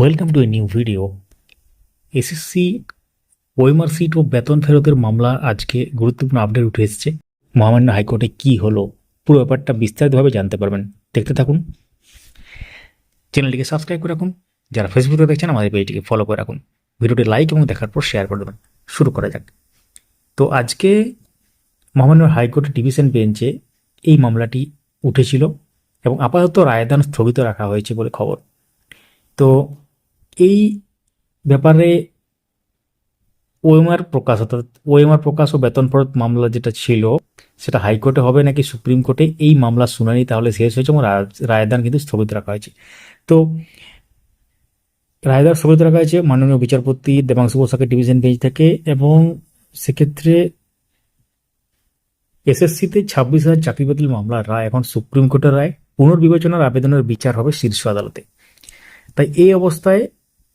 Welcome to a new video. SSC OMR sheet ও বেতন ফেরতের মামলা আজকে গুরুত্বপূর্ণ আপডেট উঠে এসেছে। মহামান্য হাইকোর্টে কি হলো, পুরো ব্যাপারটা বিস্তারিতভাবে জানতে পারবেন। দেখতে থাকুন। চ্যানেলটিকে সাবস্ক্রাইব করে রাখুন। যারা ফেসবুকে দেখছেন, আমাদের পেজটিকে ফলো করে রাখুন। ভিডিওটি লাইক এবং দেখার পর শেয়ার করে দেবেন। শুরু করা যাক। তো আজকে মহামান্য হাইকোর্টের ডিভিশন বেঞ্চে এই মামলাটি উঠেছিল এবং আপাতত রায়দান স্থগিত রাখা হয়েছে বলে খবর। তো এই ব্যাপারে ওএমআর প্রকাশ, অর্থাৎ ওএমআর প্রকাশ ও বেতন ফেরত মামলা যেটা ছিল, সেটা হাইকোর্টে হবে নাকি সুপ্রিম কোর্টে? এই মামলার শুনানি তাহলে শেষ হয়েছে এবং রায়- রায়দান কিন্তু স্থগিত রাখা হয়েছে। তো রায়দান স্থগিত রাখা হয়েছে মাননীয় বিচারপতি দেবাংশু বসাকের ডিভিশন বেঞ্চ থেকে এবং সেক্ষেত্রে এসএসসিতে ছাব্বিশ হাজার চাকরি বাতিল মামলার রায় এখন সুপ্রিম কোর্টের রায়। পুনর্বিবেচনার আবেদনের বিচার হবে শীর্ষ আদালতে। তাই এই অবস্থায়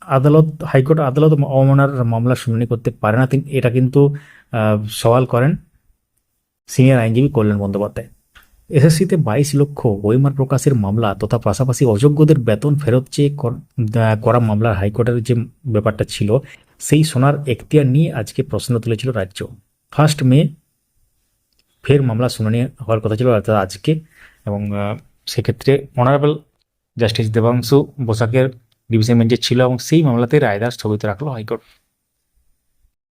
আদালত, হাইকোর্ট আদালত অবমাননার মামলা শুনানি করতে পারে না। তিনি এটা কিন্তু সওয়াল করেন সিনিয়র আইনজীবী কল্যাণ বন্দ্যোপাধ্যায়। এসএসসিতে বাইশ লক্ষ বইমার প্রকাশের মামলা তথা পাশাপাশি অযোগ্যদের বেতন ফেরত চেয়ে কর- মামলার হাইকোর্টের যে ব্যাপারটা ছিল, সেই সোনার এখতিয়ার নিয়ে আজকে প্রশ্ন তুলেছিল রাজ্য। ফার্স্ট মে, ফের মামলা শুনানি হওয়ার কথা ছিল আজকে এবং সেক্ষেত্রে অনারেবল জাস্টিস দেবাংশু বোসাকের ডিভিশন বেঞ্চে ছিল এবং সেই মামলাতে রায়দার স্থগিত রাখল হাইকোর্ট।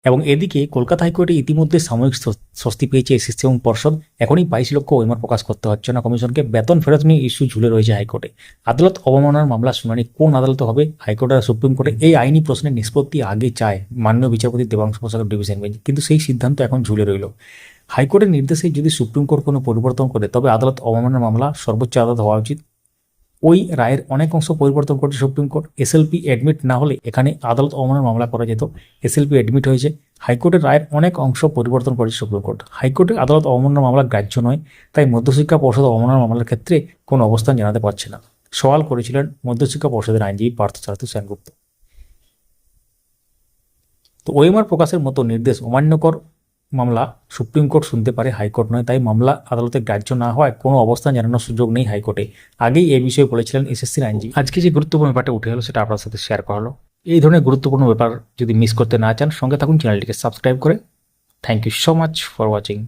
এবং এদিকে কলকাতা হাইকোর্টে ইতিমধ্যে সাময়িক স্বস্তি পেয়েছে এসএসসি এবং পর্ষদ। এখনই বাইশ লক্ষ ওয়েমার প্রকাশ করতে হচ্ছে না। কমিশনকে বেতন ফেরত নিয়ে ইস্যু ঝুলে রয়েছে হাইকোর্টে। আদালত অবমাননার মামলা শুনানি কোন আদালতে হবে হাইকোর্ট আর সুপ্রিম কোর্টে এই আইনি প্রশ্নের নিষ্পত্তি আগে চায় মাননীয় বিচারপতি দেবাংশু প্রসাদের ডিভিশন বেঞ্চ কিন্তু সেই সিদ্ধান্ত এখন ঝুলে রইল। হাইকোর্টের নির্দেশে যদি সুপ্রিম কোর্ট কোনো পরিবর্তন করে, তবে আদালত অবমাননার মামলা সর্বোচ্চ আদালত হওয়া উচিত। ওই রায়ের অনেক অংশ পরিবর্তন করেছে সুপ্রিম কোর্ট। এসএলপি অ্যাডমিট না হলে এখানে আদালত অবমাননার মামলা করা যেত। এসএলপি অ্যাডমিট হয়েছে। হাইকোর্টের রায়ের অনেক অংশ পরিবর্তন করেছে সুপ্রিম কোর্ট। হাইকোর্টে আদালত অবমাননার মামলা গ্রাহ্য নয়, তাই মধ্যশিক্ষা পর্ষদ অবমাননার মামলার ক্ষেত্রে কোনো অবস্থান জানাতে পারছে না। সওয়াল করেছিলেন মধ্যশিক্ষা পর্ষদের আইনজীবী পার্থ সারথী সেনগুপ্ত। তো ওএমআর প্রকাশের মতো নির্দেশ অমান্যকর মামলা সুপ্রিম কোর্ট শুনতে পারে হাইকোর্ট নয় তাই মামলা আদালতে গ্রাহ্য না হওয়ায় কোনো অবস্থান জানানোর সুযোগ নেই হাইকোর্টে। আগেই এই বিষয়ে বলেছিলেন এসএসসির আইনজীবী। আজকে যে গুরুত্বপূর্ণ ব্যাপারটা উঠে এলো সেটা আপনার সাথে শেয়ার করা হলো। এই ধরনের গুরুত্বপূর্ণ ব্যাপার যদি মিস করতে না চান সঙ্গে থাকুন চ্যানেলটিকে সাবস্ক্রাইব করে। Thank you so much for watching